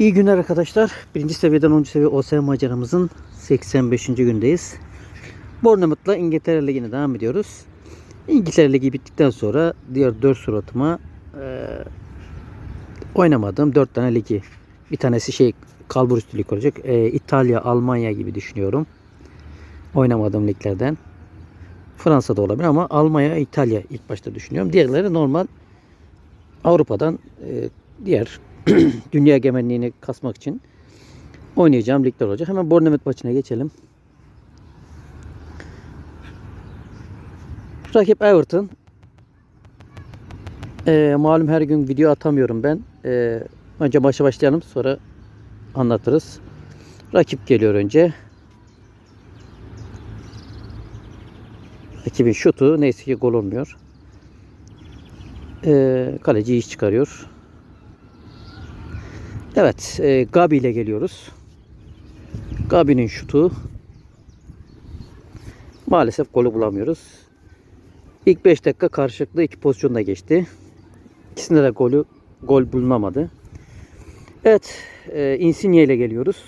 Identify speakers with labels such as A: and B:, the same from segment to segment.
A: İyi günler arkadaşlar. Birinci seviyeden 10. seviye OS maceramızın 85. gündeyiz. Bournemouth'la İngiltere Ligi'ne devam ediyoruz. İngiltere Ligi bittikten sonra diğer 4 suratıma e, oynamadığım 4 tane ligi. Bir tanesi şey kalbur üstü lig olacak. E, İtalya, Almanya gibi düşünüyorum. Oynamadığım liglerden. Fransa'da olabilir ama Almanya, İtalya ilk başta düşünüyorum. Diğerleri normal Avrupa'dan e, diğer dünya egemenliğini kasmak için oynayacağım ligler olacak. Hemen Bournemouth maçına geçelim. Rakip Everton. Ee, malum her gün video atamıyorum ben. Ee, önce maça başlayalım sonra anlatırız. Rakip geliyor önce. Rakibin şutu neyse ki gol olmuyor. Ee, kaleci iş çıkarıyor. Evet, e, Gabi ile geliyoruz. Gabi'nin şutu. Maalesef golü bulamıyoruz. İlk 5 dakika karşılıklı iki pozisyonda geçti. İkisinde de golü gol bulunamadı. Evet, e, Insigne ile geliyoruz.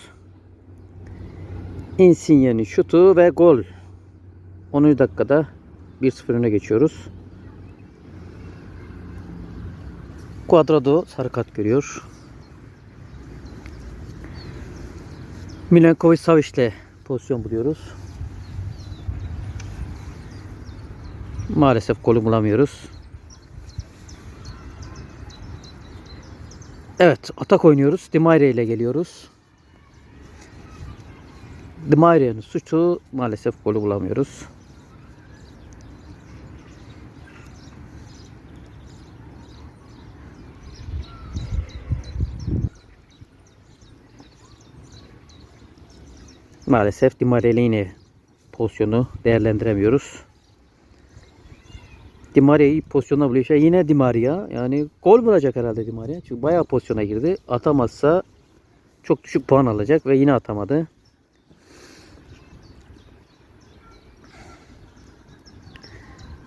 A: Insigne'nin şutu ve gol. 10. dakikada 1-0 öne geçiyoruz. Cuadrado sarı kart görüyor. Milenkovic Savic'le pozisyon buluyoruz. Maalesef golü bulamıyoruz. Evet, atak oynuyoruz. Dimaire ile geliyoruz. Dimaire'nin suçu maalesef golü bulamıyoruz. Maalesef yine pozisyonu değerlendiremiyoruz. Dimaria iyi pozisyonda buluyor. Şey, yine Dimaria. Yani gol bulacak herhalde Dimaria. Çünkü bayağı pozisyona girdi. Atamazsa çok düşük puan alacak ve yine atamadı.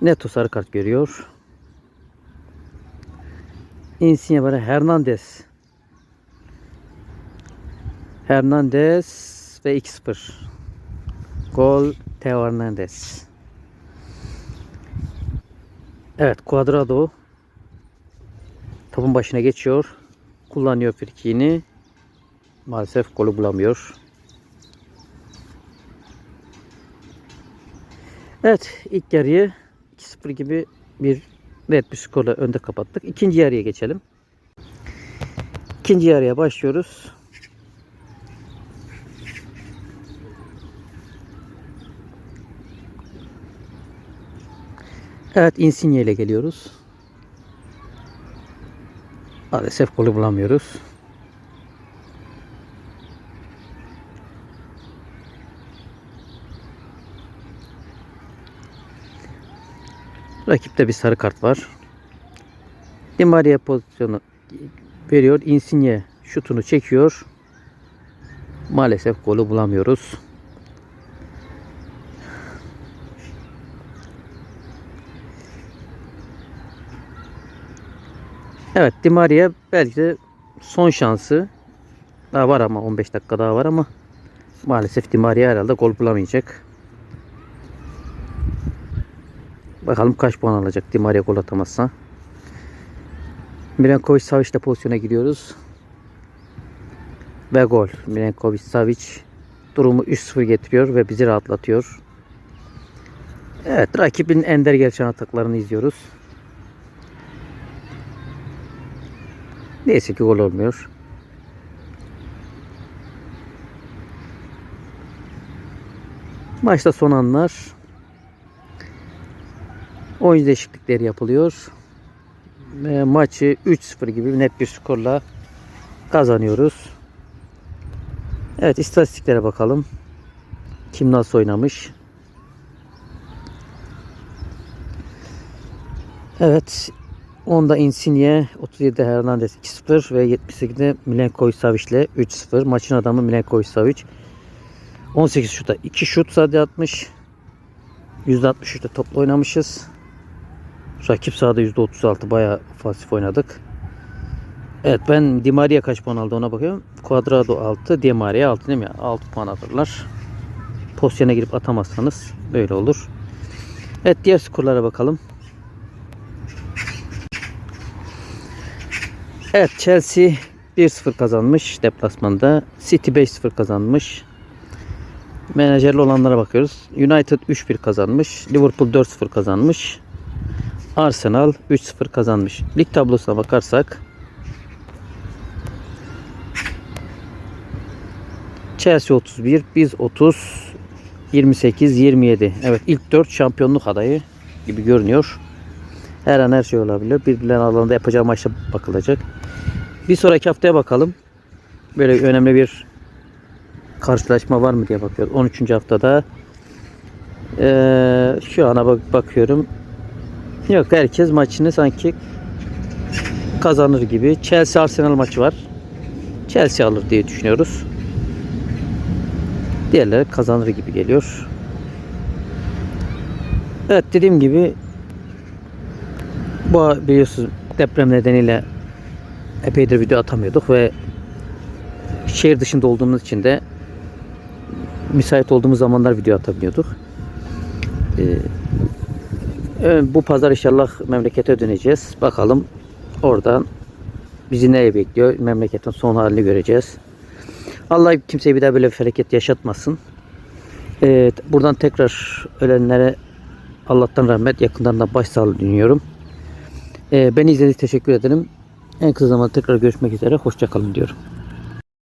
A: Neto sarı kart görüyor. Insigne var. Hernandez. Hernandez ve 2-0. Gol Teo Hernandez. Evet Cuadrado topun başına geçiyor. Kullanıyor frikiğini. Maalesef golü bulamıyor. Evet ilk yarıyı 2-0 gibi bir net bir skorla önde kapattık. İkinci yarıya geçelim. İkinci yarıya başlıyoruz. Evet Insigne ile geliyoruz. Maalesef golü bulamıyoruz. Rakipte bir sarı kart var. Di Maria pozisyonu veriyor. Insigne şutunu çekiyor. Maalesef golü bulamıyoruz. Evet Di Maria belki de son şansı. Daha var ama 15 dakika daha var ama maalesef Di Maria herhalde gol bulamayacak. Bakalım kaç puan alacak Di Maria gol atamazsa. Milenkovic Savic ile pozisyona giriyoruz. Ve gol. Milenkovic Savic durumu 3-0 getiriyor ve bizi rahatlatıyor. Evet rakibin ender gelişen ataklarını izliyoruz. Neyse ki gol olmuyor. Maçta son anlar. Oyuncu değişiklikleri yapılıyor. Ve maçı 3-0 gibi net bir skorla kazanıyoruz. Evet istatistiklere bakalım. Kim nasıl oynamış. Evet 10'da Insigne, 37'de Hernandez 2-0 ve 78'de Milenkovic Savic ile 3-0. Maçın adamı Milenkovic Savic. 18 şuta 2 şut sadece atmış. %63'te topla oynamışız. Rakip sahada %36 bayağı ofansif oynadık. Evet ben Di Maria kaç puan aldı ona bakıyorum. Cuadrado 6, Di Maria 6 değil mi? 6 puan alırlar. Pozisyona girip atamazsanız böyle olur. Evet diğer skorlara bakalım. Evet Chelsea 1-0 kazanmış deplasmanda. City 5-0 kazanmış. Menajerli olanlara bakıyoruz. United 3-1 kazanmış. Liverpool 4-0 kazanmış. Arsenal 3-0 kazanmış. Lig tablosuna bakarsak Chelsea 31, biz 30, 28, 27. Evet ilk 4 şampiyonluk adayı gibi görünüyor. Her an her şey olabilir. Birbirlerinin alanında yapacağı maçta bakılacak. Bir sonraki haftaya bakalım. Böyle önemli bir karşılaşma var mı diye bakıyoruz. 13. haftada ee, şu ana bak bakıyorum. Yok herkes maçını sanki kazanır gibi. Chelsea Arsenal maçı var. Chelsea alır diye düşünüyoruz. Diğerleri kazanır gibi geliyor. Evet dediğim gibi bu biliyorsunuz deprem nedeniyle epeydir video atamıyorduk ve şehir dışında olduğumuz için de müsait olduğumuz zamanlar video atabiliyorduk. Ee, bu pazar inşallah memlekete döneceğiz. Bakalım oradan bizi neye bekliyor? Memleketin son halini göreceğiz. Allah kimseye bir daha böyle bir felaket yaşatmasın. Evet, buradan tekrar ölenlere Allah'tan rahmet, yakından da başsağlığı diliyorum. Ee, beni izlediğiniz teşekkür ederim. En kısa zamanda tekrar görüşmek üzere. Hoşçakalın diyorum.